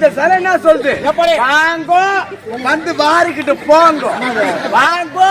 இந்த சிலை என்ன சொல்லுது? வாங்கோ வந்து வாரிக்கிட்டு போங்கோ. வாங்கோ.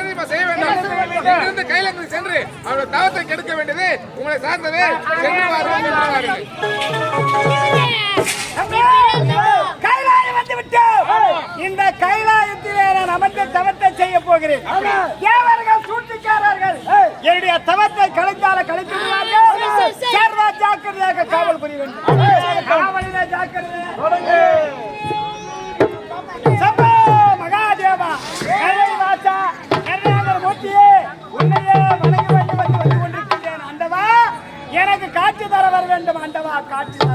தெரியுமா செய்ய வேண்டும். இங்கிருந்து கையிலிருந்து சென்று அவருடைய தவத்தை கெடுக்க வேண்டியது உங்களை சார்ந்தது. சென்று கைலாயம் வந்து விட்டோம். இந்த கைலாயத்திலே நான் அமர்ந்த தவத்தை செய்ய போகிறேன். தேவர்கள் சூழ்ச்சிக்காரர்கள் என்னுடைய தவத்தை கலைஞ்சால கலைத்து விடுவார்கள் சர்வ ஜாக்கிரதையாக காவல் புரிய வேண்டும் காவலிலே ஜாக்கிரதை. வர வேண்டும்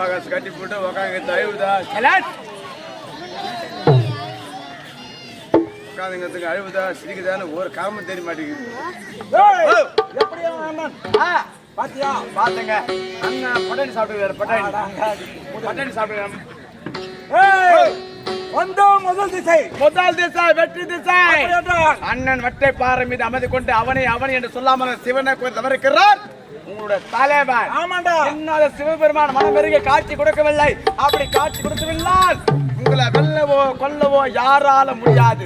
போகஸ் கட்டி போட்டு உக்காங்க. தயவுதா உட்காந்துங்கிறதுக்கு அழுவுதா சிரிக்குதான்னு ஒரு காமம் தெரிய மாட்டேங்குது. பாத்தியா? பாத்துங்க. அண்ணன் பட்டாணி சாப்பிட்டு பட்டாணி. பட்டாணி சாப்பிட்டு ஏய்! வந்தோ முதல் திசை. முதல் திசை வெற்றி திசை. அண்ணன் வட்டை பாறை மீது அமைதி கொண்டு அவனை அவன் என்று சொல்லாமல் சிவனை குறித்து உங்களுடைய தலைவன் ஆமாண்டா. இன்னாத சிவபெருமான் மனம் பெருக காட்சி கொடுக்கவில்லை. அப்படி காட்சி கொடுக்கவில்லை உங்களை வெல்லவோ கொல்லவோ யாரால முடியாது.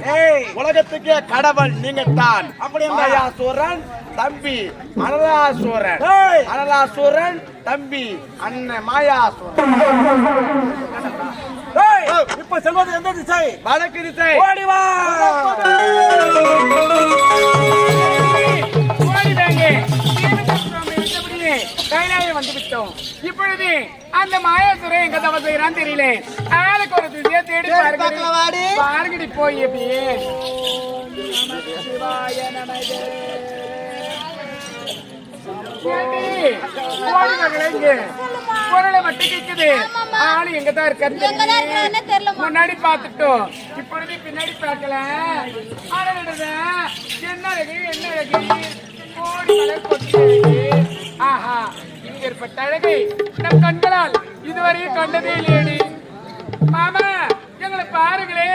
உலகத்துக்கே கடவுள் நீங்க தான் அப்படி? மாயாசூரன் தம்பி அனலாசூரன். அனலாசூரன் தம்பி. அண்ணன் மாயாசூரன். இப்ப செல்வது எந்த திசை? வடக்கு திசை. ஓடி வா. கைலாய வந்து விட்டோம் இப்பொழுது அந்த மாயாசுரை எங்க தவ செய்யறான்னு தெரியல. ஆளுக்கு ஒரு திசையை தேடி பாருங்க. பாருங்கடி போய் எப்படியே. குரலை மட்டும் கேக்குது. ஆளு எங்கதான் இருக்காரு. முன்னாடி பார்த்துட்டோம். இப்பொழுது பின்னாடி பார்க்கல. அடடடட, என்ன அழகு என்ன அழகு? கோடி மலர் கொட்டி அழகு. ஆஹா இங்க ஏற்பட்ட அழகை நம் கண்களால் இதுவரையும் கண்டதே இல்லையடி. மாமா எங்களை பாருங்களே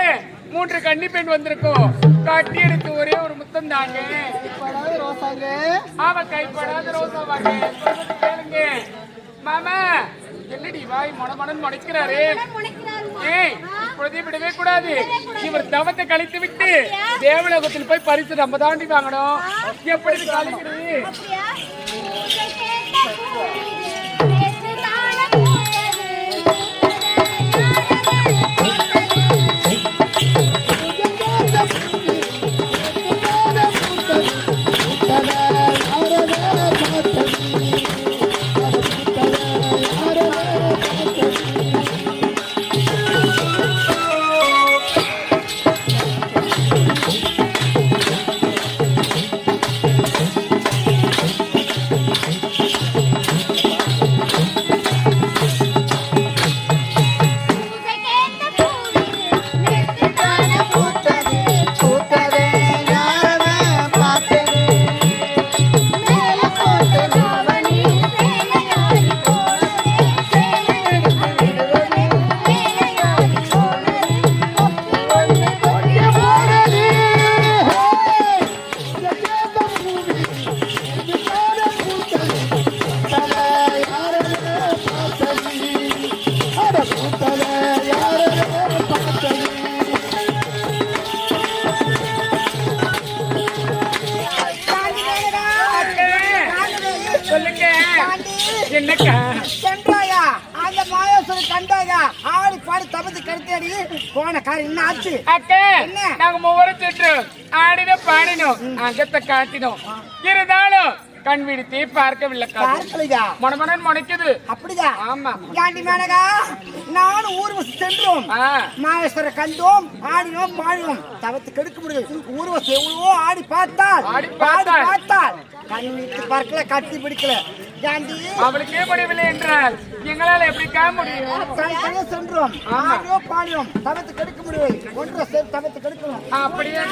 மூன்று கன்னி பெண் வந்திருக்கோம் கட்டி எடுத்து ஒரே ஒரு முத்தம் தாங்க. ஆமா கைப்படாத ரோசா வாங்க மாமா என்னடி வாய் மொடமொடன் முடைக்கிறாரு ஏய் இப்பொழுதே விடவே கூடாது. இவர் தவத்தை கழித்து விட்டு தேவலோகத்தில் போய் பரிசு நம்ம தாண்டி வாங்கணும். எப்படி கழிக்கிறது போன காரியம் என்ன ஆச்சு? அக்கா? நாங்க மூவரும் சென்று ஆடினோம் பாடினோம் அங்கத்தை காட்டினோம். இருந்தாலும் கண் விடுத்தே பார்க்கவில்லை மொடமொடன் முனைக்குது. அப்படியா? ஆமா. மேனகா நானும் ஊர்வசி சென்றோம். ஆ. மாயேஸ்வர கண்டோம் ஆடினோம் பாடினோம். தவத்து கெடுக்க முடியாது ஊர்வசி எவ்வளவோ ஆடி பார்த்தால் ஆடி. பார்த்தால் கண் விட்டு பார்க்கல கட்டி பிடிக்கல. அவளுக்கே முடியவில்லை என்றால் எங்களால எப்படிக்கா முடியும்? தனித்தனியா சென்றோம். ஆடினோம் பாடினோம் தவத்து கெடுக்க முடியாது. ஒன்றை சேர்த்து தவத்து கெடுக்கணும் அப்படியே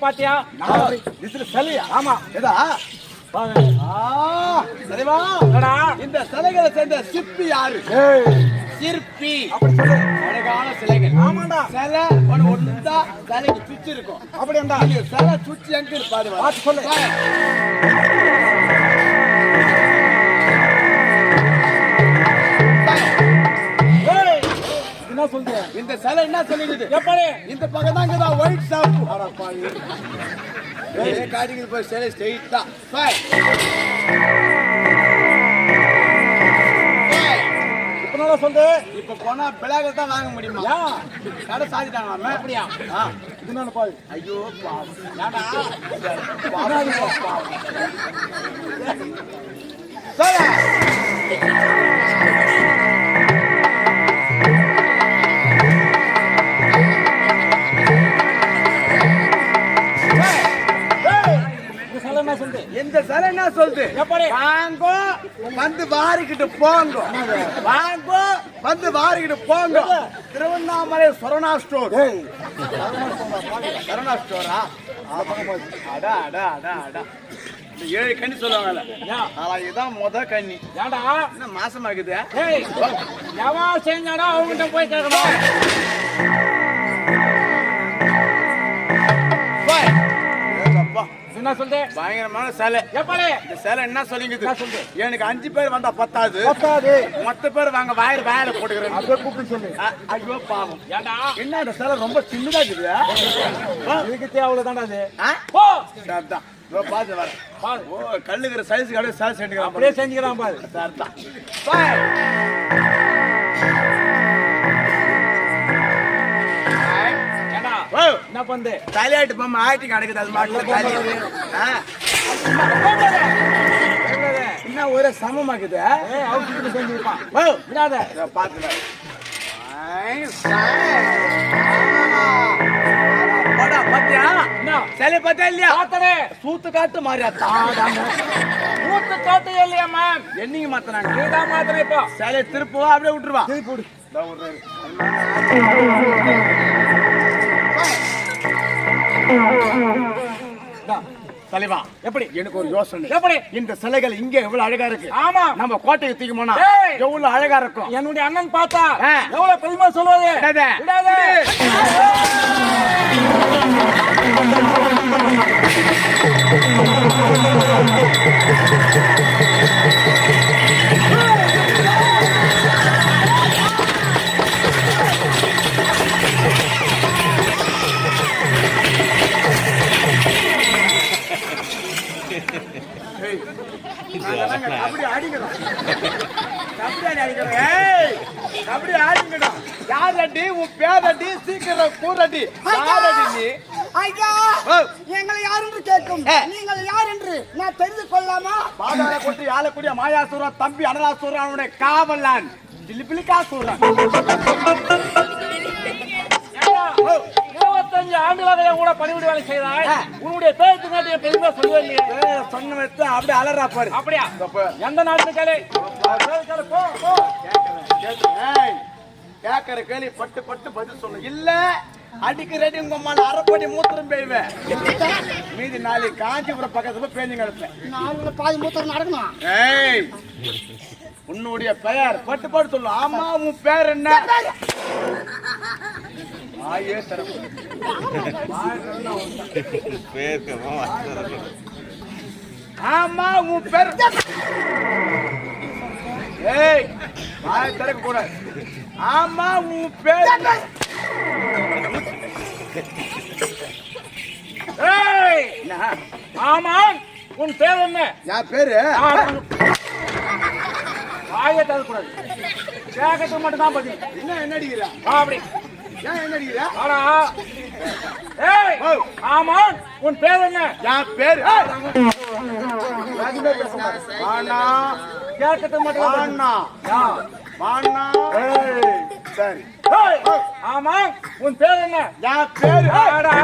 பாத்தியா? இதுல சிலையா ஆமா. ஆ, சரிவா? இந்த சிலைகளை சேர்ந்த சிற்பி யாரு? சிற்பி. அழகான சிலைகள். ஆமாண்டா. சிலை ஒண்ணு ஒண்ணுதான் சிலைக்கு சுத்தி இருக்கும். அப்படியாண்டா? சிலை சுத்தி எங்க இருப்பாரு சொல்லு. என்ன சொல்ற இந்த சிலை என்ன சொல்லிடுது எப்படி? இந்த பக்கம் தான் இங்கதான் ஒயிட் ஷாப் காட்டிக்கு போய் சிலை ஸ்ட்ரைட் தான் சொல்லு. இப்ப போனா பிளாக தான் வாங்க முடியுமா? கடை சாதிட்டாங்க அப்படியா? ஆ. இது என்ன பாரு ஐயோ பாவம். இந்த சிலை என்ன சொல்லுது? வாங்கோ வந்து வாரிக்கிட்டு போங்க. வாங்கோ வந்து வாரிக்கிட்டு போங்க. திருவண்ணாமலை சரணா ஸ்டோர். சரணா ஸ்டோரா? அடா அடா அடா அடா. ஏழு கண்ணி சொல்லுவாங்கல்ல. இதுதான் முத கண்ணி. ஏன்டா என்ன மாசமாக்குது செஞ்சாடா அவங்ககிட்ட போய் கேட்கணும். என்ன சொல்லுது பயங்கரமான சிலை. எப்படி இந்த சேலை என்ன சொல்லிங்குது? எனக்கு அஞ்சு பேர் வந்தா பத்தாது. பத்தாது. மொத்த பேர் வாங்க வாயில வாயில போட்டுக்கிறேன். அப்படியே கூப்பிட்டு சொல்லு. ஐயோ பாவம். ஏன்டா என்ன இந்த சேலை ரொம்ப சின்னதா இருக்குது? இதுக்கு தேவை தான்டா அது? போ. சரிதான் பாத்து. ஓ கல்லுக்கிற சைஸ் அப்படியே சேலை செஞ்சுக்கிறான் அப்படியே செஞ்சுக்கிறான் பாரு. சரிதான் பாய். என்ன பண்ணு தலையாட்டு பொம்மை ஆட்டி கிடக்குது அது மாட்டில் தலை. ஆ. என்ன ஒரே சமமாக்குது? ஏய் அவுட்டு செஞ்சுருப்பான் ஓ விடாத என்ன? சிலை பார்த்தா இல்லையா? பார்த்தனே. சூத்து காட்டு மாறியாத்தா காட்டு இல்லையாம்மா என்னைக்கு மாத்தினாங்க? மாத்திரம் இப்போ. சிலையை திருப்புவா அப்படியே விட்டுருவா. திருப்பி விடு. தலைவா எப்படி? எனக்கு ஒரு யோசனை. எப்படி? இந்த சிலைகள் இங்க எவ்வளவு அழகா இருக்கு? ஆமா. நம்ம கோட்டைக்கு தூக்கி போனா ஏய். எவ்வளவு அழகா இருக்கும்? என்னுடைய அண்ணன் பார்த்தா. எவ்வளவு பெருமை சொல்லுவது? விடாத. கொட்டி ஆளக்கூடிய மாயாசூரன் தம்பி அனலாசூரன் அவனுடைய காவலான் இருபத்தஞ்சு ஆண்டுகளாக என் கூட பணிவிட வேலை செய்தாய்? உன்னுடைய பேருக்கு என் பெருமை சொல்லுவேன் சொன்ன வச்சு அப்படியே அலறா பாரு. அப்படியா? அப்ப எந்த நாட்டு ஏய், கேக்குற கேள்வி பட்டு பட்டு பதில் சொல்லு. இல்ல அடிக்க ரெடி உங்க அம்மா அரைப்படி மூத்திரம் பெய்வேன். மீதி நாளைக்கு காஞ்சிபுரம் பக்கத்துல பேஞ்சு கிடப்பேன். நாலு பாதி மூத்தர் நடக்கணும். ஏய் உன்னுடைய பெயர் பட்டு பட்டு சொல்லு. ஆமா உன் பேர் என்ன? ஆயே ஆமா உன் பேர் ஏய் வாய் திறக்க கூடாது ஆமா உன் பேர் ஆமாம் உன் பேர் என்ன? என் பேரு? வாயை தரக்கூடாது. கேட்கறதுக்கு மட்டும் தான் பதில். என்ன என்ன அடிக்கிறா? வா அப்படி. ஏன் என்ன அடிக்கிறா? ஆனா ஏய்! ஓ. ஆமாம் உன் பேர் என்ன? என் பேரு? வாண்ணா. கேட்கறதுக்கு மட்டும் ஆ. வாண்ணா. ஏய்! சரி. ஆமாம் உன் பேர் என்ன? என் பேரு ஆடா.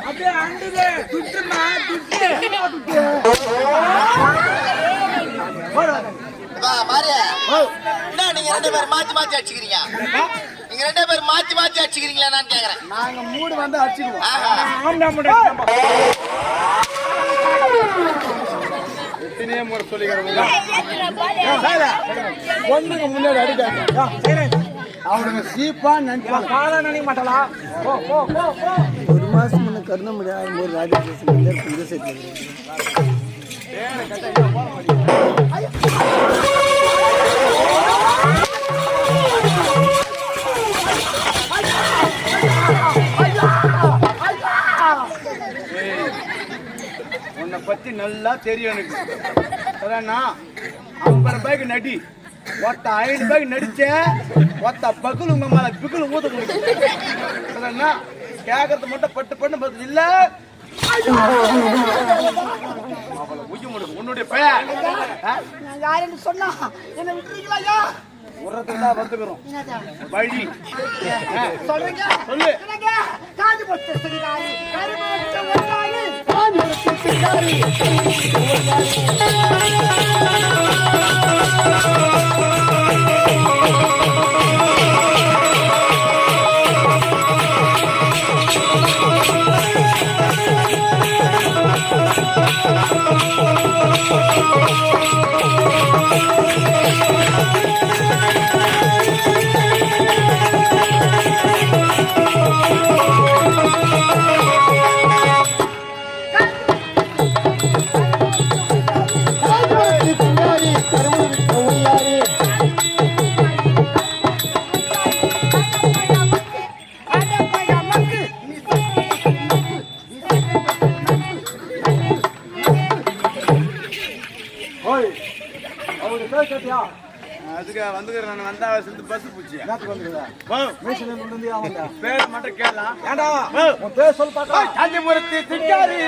அப்படியே அண்டுது துட்டுமா துட்டு வா மாறு என்ன நீங்க ரெண்டு பேரும் மாத்தி மாத்தி அடிச்சுக்கிறீங்க நீங்க ரெண்டு பேரும் மாத்தி மாத்தி அடிச்சுக்கிறீங்களா நான் கேக்குறேன் நாங்க மூடு வந்து அடிச்சிடுவோம். ஆஹா. எத்தனையோ முறை சொல்லிக்கிறவங்க. ஒண்ணுக்கு முன்னாடி அவனுங்க சீப்பா நினைக்க மாட்டாளா ஒரு மாசம் முன்ன கருணாமணி ஆகும்போது ராஜகிருஷ்ணன் புது சேர்த்து பத்தி நல்லா தெரியும் எனக்கு. அதானா ஐம்பது ரூபாய்க்கு நடி. ஒத்த ஐநூறு ரூபாய்க்கு நடிச்ச ஒத்த பகுல் உங்க மேல பிகுல் முடியும் அதானா கேட்கறது மட்டும் பட்டு பண்ணு பதில் இல்ல. உன்னுடைய பெயர் யாருன்னு சொன்னா என்ன விட்டுறீங்களா ஐயா? உரத்துல தான் வந்துக்கிறோம். வழி. ஆ, சொல்றீங்க சொல்லு. காஞ்சி போட்டு சிங்காரி பேர் மட்டும் கேட்கலாம் ஏண்டா? உன் பேர் சொல் பாக்கா காஞ்சிபுரத்து திட்டாரி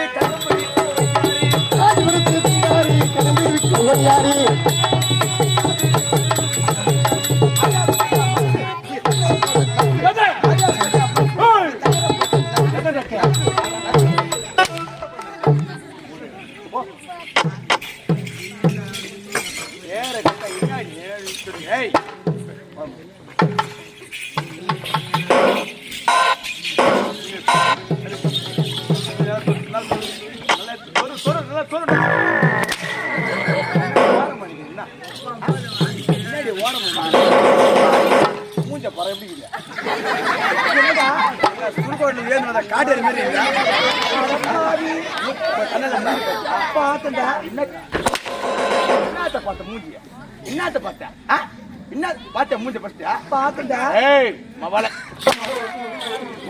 ஏய் மவள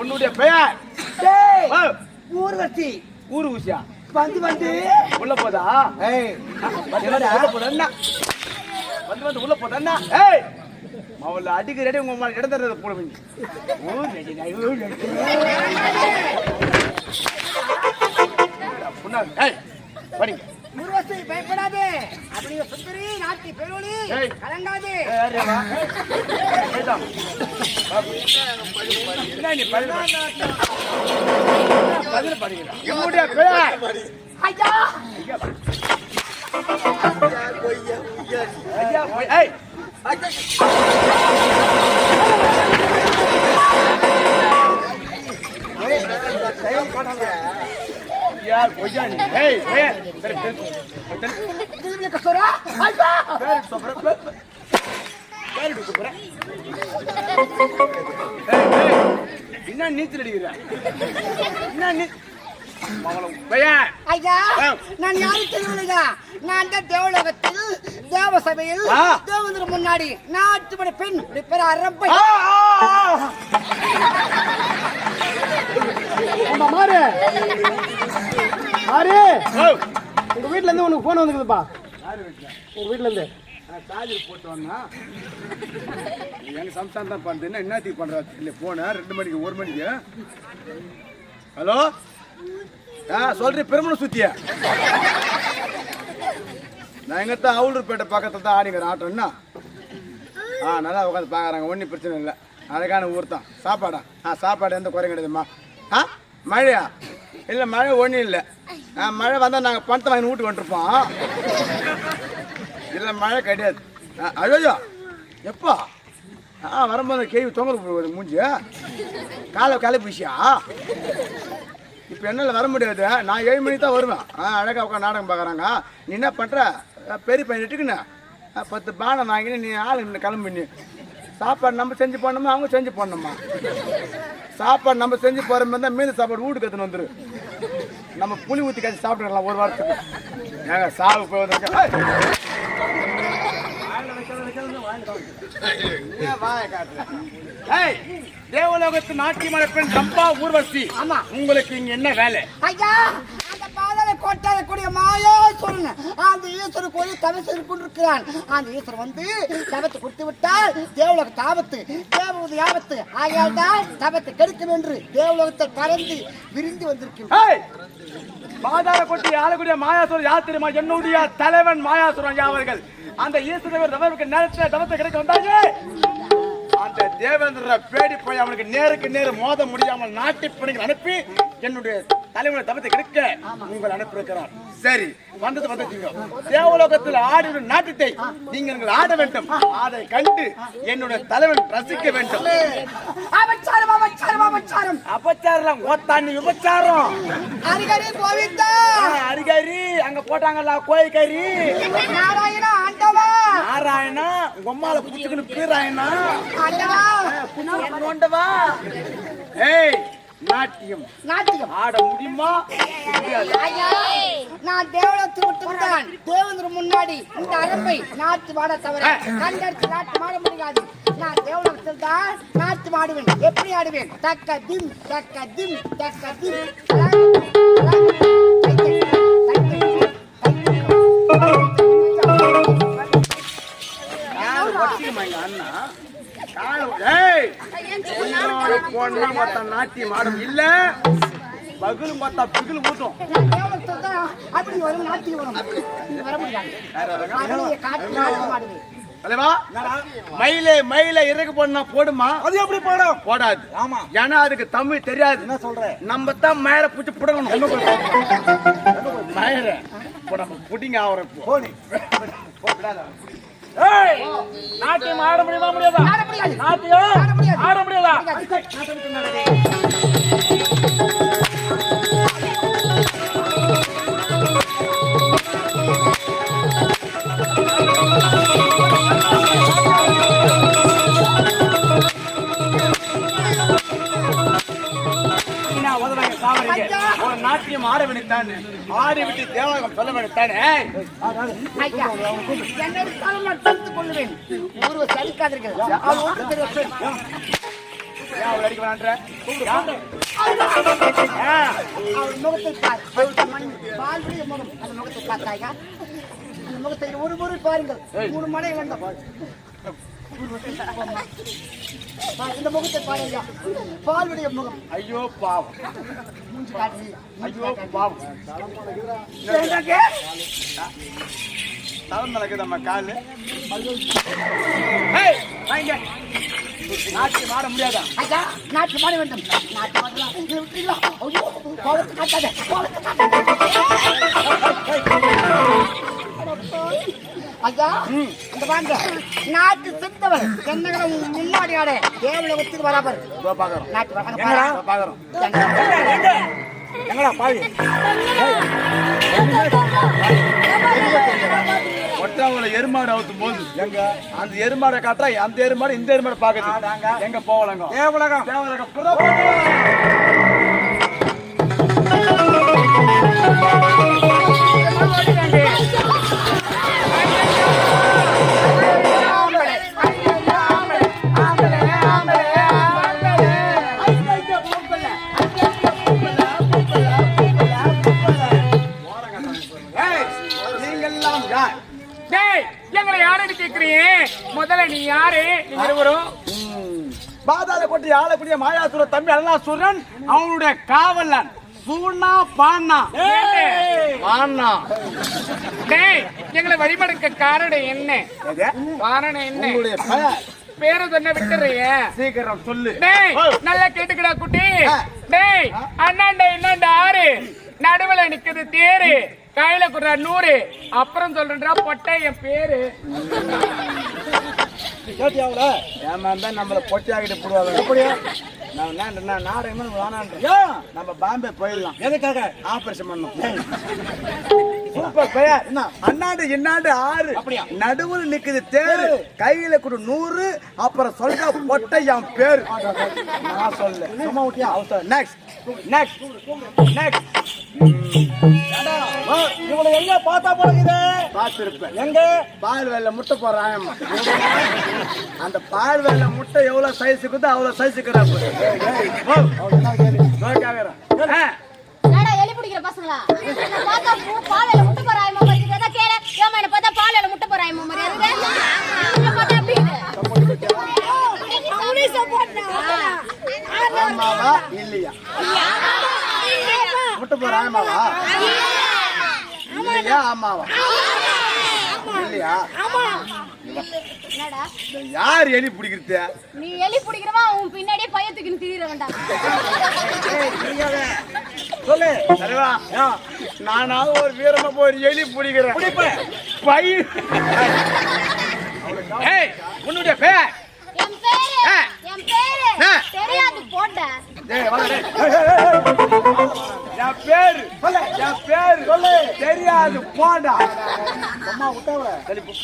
உன்னுடைய பெயர்? டேய் ஊர்வசி. ஊரு ஊசியா வந்து வந்து. உள்ள போதா? ஏய் வந்து உள்ள என்ன? வந்து வந்து உள்ள என்ன? ஏய் மவள அடிக்க ரெடி உங்க மேல இடம் தர்றது போட வேண்டி ஊர் ரெடி நான் ஊர் ரெடி புண்ணா ஏய் படிங்க. ஊர்வசி பயப்படாதே அப்படியே சுந்தரி நாட்டி ஏய். கலங்காதே. என்னுடைய பெயர் ஐயா ஐயா வா. ஐயா ஏய் யார் பொய்யா நீ ஏய் ஏய் சரி சரி சரி திரும்பி கசோரா ஐயா பேர் சொல்ற பேர் பேர் கூப்பிடுற ஏய் ஏய் என்ன நீச்சல் அடிக்கிற என்ன நீ ஐயா. நான் யாரு தெரியுங்க நான் தான் தேவலோகத்தில் தேவ சபையில் ஆ. தேவதர் முன்னாடி நாட்டுப்படை பெண் பேர் அரம்பை மாறு மாறு ஓ, உங்க வீட்ல இருந்து உனக்கு போன் வந்துக்குதுப்பா. யாரு வீட்டுல? உங்க வீட்ல இருந்து. நான் சார்ஜர் போட்டு வந்தா எங்க சம்சாரம் தான் பண்ணுது என்ன என்னத்துக்கு பண்றா? இல்லை போனேன் ரெண்டு மணிக்கு ஒரு மணிக்கு? ஹலோ? ஆ சொல்றேன் பெருமணம் சுத்திய? நான் எங்க தான் அவுளூர்பேட்டை பக்கத்தில் தான் ஆடிங்கிற ஆட்டம்னா ஆ நல்லா உட்காந்து பார்க்குறாங்க ஒன்றும் பிரச்சனை இல்லை. அழகான ஊர் தான். சாப்பாடா? ஆ சாப்பாடு எந்த குறையும் கிடையாதும்மா. ஆ மழையா? இல்லை மழை ஒன்றும் இல்லை. ஆ மழை வந்தால் நாங்கள் பணத்தை வாங்கி வீட்டுக்கு வந்துருப்போம். இல்லை மழை கிடையாது. ஆ, எப்போ? ஆ வரும்போது கேள்வி தொங்கல் போகுது மூஞ்சி. காலை காலை பூசியா இப்போ என்னால் வர முடியாது. நான் ஏழு மணிக்கு தான் வருவேன். ஆ அழகாக உட்காந்து நாடகம் பார்க்குறாங்க. நீ என்ன பண்ணுற பெரிய பையன் இட்டுக்குண்ணே பத்து பானை வாங்கினு நீ ஆளு கிளம்பி நீ. சாப்பாடு நம்ம செஞ்சு போடணுமா? அவங்க செஞ்சு போடணுமா? சாப்பாடு நம்ம செஞ்சு போகிற மாதிரி தான் மீன் சாப்பாடு வீட்டுக்கு எடுத்துன்னு வந்துரு. நம்ம புளி ஊற்றி காய்ச்சி சாப்பிட்டுக்கலாம் ஒரு வாரத்துக்கு. ஏங்க சாவு போய்? ஏய், தேவலோகத்து நாட்டியமான பெண் சம்பா ஊர்வசி. ஆமா. உங்களுக்கு இங்க என்ன வேலை? ஐயா மாயா சொல்லுங்க அந்த ஈஸ்வரன் கோயில் தவம் செய்து கொண்டிருக்கிறான். அந்த ஈஸ்வரன் வந்து தவத்தை கொடுத்து விட்டால் தேவலோக தாபத்து தேவவது யாபத்து. ஆகையால் தான் தபத்தை கெடுக்கும் என்று தேவலோகத்தை பறந்து விரிந்து வந்திருக்கிறேன் ஏய், பாதாள கொட்டி ஆளக்கூடிய மாயாசுரன் யார் தெரியுமா? என்னுடைய தலைவன் மாயாசுரன் யாவர்கள் அவர்கள். அந்த ஈஸ்வரர் தவறுக்கு நேரத்தில் தவத்தை கிடைக்க வந்தாங்க அந்த தேவேந்திர பேடி போய் அவனுக்கு நேருக்கு நேரு மோத முடியாமல் நாட்டி பணிகள் அனுப்பி என்னுடைய தலைவனை தவத்தை கிடைக்க உங்கள் அனுப்பியிருக்கிறார். சரி வந்தது வந்துட்டீங்க தேவலோகத்தில் ஆடிடும் நாட்டத்தை நீங்கள் ஆட வேண்டும். அதை கண்டு என்னுடைய தலைவன் ரசிக்க வேண்டும். அபச்சாரம் அபச்சாரம் அபச்சாரம். அபச்சாரம் ஓத்தாண்டி விபச்சாரம். அரிகரி கோவிந்தா. அரிகரி அங்க போட்டாங்கல்ல கோயிக்கறி நாராயணா ஆண்டவா. நாராயணா உம்மால புடிச்சுக்கணும் பீராயணா ஆண்டவா. ஏய் நாட்டியம். நாட்டியம். ஆட முடியுமா? நான் தேவலத்தை விட்டான் தேவந்திர முன்னாடி இந்த அரம்பை நாட்டு மாட தவிர கண்டடிச்சு நாட்டு மாட முடியாது. நான் தேவலத்தில் தான் நாட்டு மாடுவேன். எப்படி ஆடுவேன்? தக்க திம் தக்க திம் தக்க திம். அண்ணா? காலை ஏய்! உன்னோட பொண்ணா மொத்த நாட்டியம் ஆடும். இல்ல பகுல் மொத்த பிகுல் தான் அப்படி வரும் நாட்டி வரும் தலைவா மயிலே மயிலே இறகு போடனா போடுமா? அது எப்படி போடும்? போடாது. ஆமா. ஏன்னா அதுக்கு தமிழ் தெரியாது. என்ன சொல்ற? நம்ம தான் மயிரை பிடிச்சி புடங்கணும் மயிரை புடங்க புடிங்க அவரை போனி நாட்டியம் ஆட முடியுமா முடியாதா. நாட்டியம் ஆட முடியாது. நாட்டியம் ஆட வேண்டியதானே ஆடி விட்டு தேவலகம் சொல்ல தலை நான் தடுத்துக் கொள்ளுவேன். ஒருவர் சலிக்காதீர்கள். அவர் ஒன்று தெரியும். அவளை அடிக்க? அவர் முகத்தை பால்விழிய முகம். அந்த முகத்தை பார்த்தாயா? அந்த முகத்தை ஒரு முறை பாருங்கள் மூணு வேண்டும் பார், இந்த முகத்தை பாருங்க பால்விடைய முகம் ஐயோ பாவம். மூஞ்சி காட்டி ஐயோ பாவம். தவறு நடக்குது நம்ம காலு. வாங்க. நாட்டியம் ஆட முடியாதா? ஐயா நாட்டு மாட வேண்டும். நாட்டு மாடலாம் இதை விட்டுறீங்களா ஐயோ கோலத்தை காட்டாத கோலத்தை காட்டாத. ஐயா இந்த வாங்க. நாட்டு செத்தவர் என்னங்களை முன்னாடி ஆட தேவலோகத்துக்கு வராவர் இதோ பாக்குறோம். நாட்டு வராங்க. பாக்குறோம். எங்க? எங்கடா பாவி? ஒட்டாவுல எருமாடு அவுத்தும் போது எங்க அந்த எருமாடை காட்டுறா அந்த எருமாடு இந்த எருமாடு பாக்குது எங்க போவலங்க? தேவலகம் தேவலகம் கேக்குறீங்க முதல்ல நீ யாரு? நீங்க இருவரும். பாதாள கொட்டி ஆளக்கூடிய மாயாசுர தம்பி அல்லாசுரன் அவனுடைய காவலன். சூனா பானா பானா டேய் எங்களை வழிமடுக்க காரணம் என்ன? காரணம் என்ன? பேரை சொன்ன விட்டுறீங்க சீக்கிரம் சொல்லு. டேய். நல்லா கேட்டுக்கடா குட்டி. டேய் அண்ணாண்ட என்னண்ட ஆறு. நடுவுல நிக்குது தேரு. கையில குடுற நூறு. அப்புறம் சொல்றேன்டா பொட்டை என் பேரு. கேட்டியாவுல ஏமாந்தா நம்மள பொட்டியாகிட்டு போடுவாங்க எப்படியா நான் நான் நான் நாடகமே வேணான்றேன் நம்ம பாம்பே போயிடலாம். எதுக்காக? ஆபரேஷன் பண்ணோம் சூப்பர் பெயர் என்ன? அண்ணாண்டு இன்னாண்டு ஆறு. அப்படியா? நடுவுல நிக்குது தேரு. கையில கூட நூறு. அப்புறம் சொல்ற பொட்டை என் பேரு. நான் சொல்ல சும்மா விட்டியா? அவசரம் நெக்ஸ்ட் நெக்ஸ்ட் நெக்ஸ்ட் இவளை எங்க பார்த்தா போடுது பார்த்திருப்பேன். எங்க? பால் வேலை முட்டை போடுறான் அந்த பால் வேலை முட்டை எவ்வளவு சைஸ் இருக்குதோ அவ்வளவு சைஸ் இருக்கிறாப்பு என்னடா எலி பிடிக்கிற பசங்களா? என்ன பார்த்தா பூ பாலையில முட்டை போறாயமா கேளு. ஏம்மா என்ன பார்த்தா பாலையில முட்டை போறாயமா மாதிரி. ஆமாவா இல்லையா? முட்டை போற ஆமாவா இல்லையா ஆமாவா? இல்லையா? யார் எலி பிடிக்கிறது? நீ எலி பிடிக்கிறவா உன் பின்னாடியே பைய தூக்கின்னு திரியிற வேண்டாம் சொல்லு. சரிவா நானாவது ஒரு வீரமா போய் எலி பிடிக்கிறேன். பை ஏய் உன்னுடைய பெயர் என் பேரு. என் பேரு. தெரியாது போட்ட. என் பேரு என் பேரு சொல்லு தெரியாது போடா அம்மா விட்டவ சரி போ.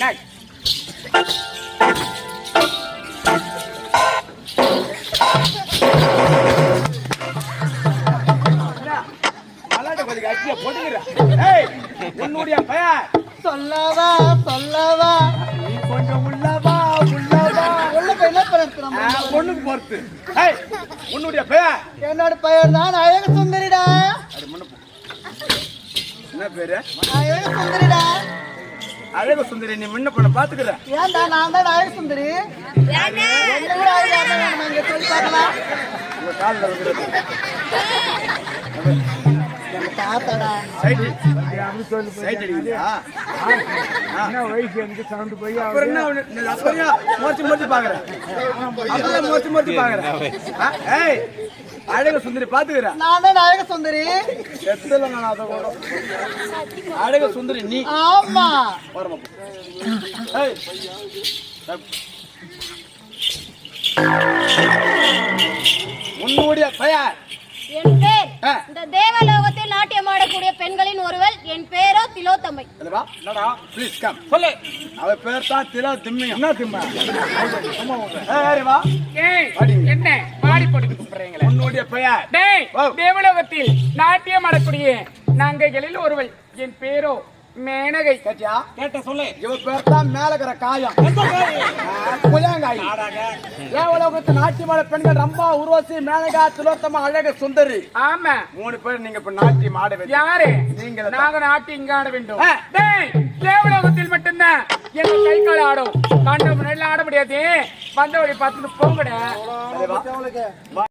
Next. என்ன? மல்லாட்டை கொஞ்சம் அடிச்சியா போட்டுக்கிறேன். ஏய், உன்னுடைய பெயர் சொல்லவா சொல்லவா நீ கொஞ்சம் உள்ளவா பொண்ணுக்கு பொறுத்து உன்னுடைய பெயர்? என்னோட பெயர் தான் அழக சுந்தரிடா அது முன்ன போ. என்ன பேரு? அழக சுந்தரிடா அழகு சுந்தரி நீ முன்ன பண்ண பாத்துக்கிற ஏன்டா நான் தான் அழக சுந்தரி உங்க காலில் அழகு சுந்தரி பாத்துக்கிற நான் தான் அழக சுந்தரி எத்தல நான் அதை கூட அழகு சுந்தரி நீ ஆமா. வரமா ஏய். உன்னுடைய பெயர்? என் பேர் ஆ. இந்த தேவலோகத்தில் நாட்டியம் ஆடக்கூடிய பெண்களின் ஒருவள் என் பேரோ திலோத்தமை அதுவா என்னடா? ப்ளீஸ் கம் சொல்லு. அவ பேர் தான் திலா திம்மி. என்ன திம்மா. என்ன? பாடி போட்டு கூப்பிடுறீங்களே. உன்னுடைய பெயர். டேய் ஓ. தேவலோகத்தில் நாட்டியம் ஆடக்கூடிய நங்கைகளில் ஒருவள் என் பேரோ மேனகை. கேட்டியா? கேட்ட சொல்லு. இவ பேர் தான் மேலகிற காயம். புயங்காய் ஏவலோகத்து நாட்டியமான பெண்கள் ரம்பா உருவசி மேனகா திலோத்தம அழக சுந்தரி? ஆமா. மூணு பேர் நீங்க இப்ப நாட்டியம் ஆட வைக்க யாரு? நீங்களே நாங்க நாட்டி இங்க ஆட வேண்டும். தேவலோகத்தில் மட்டும்தான். எங்க கை கால் ஆடும். கண்ட முன்னாடி ஆட முடியாது. வந்த வழி பார்த்துட்டு போங்கட.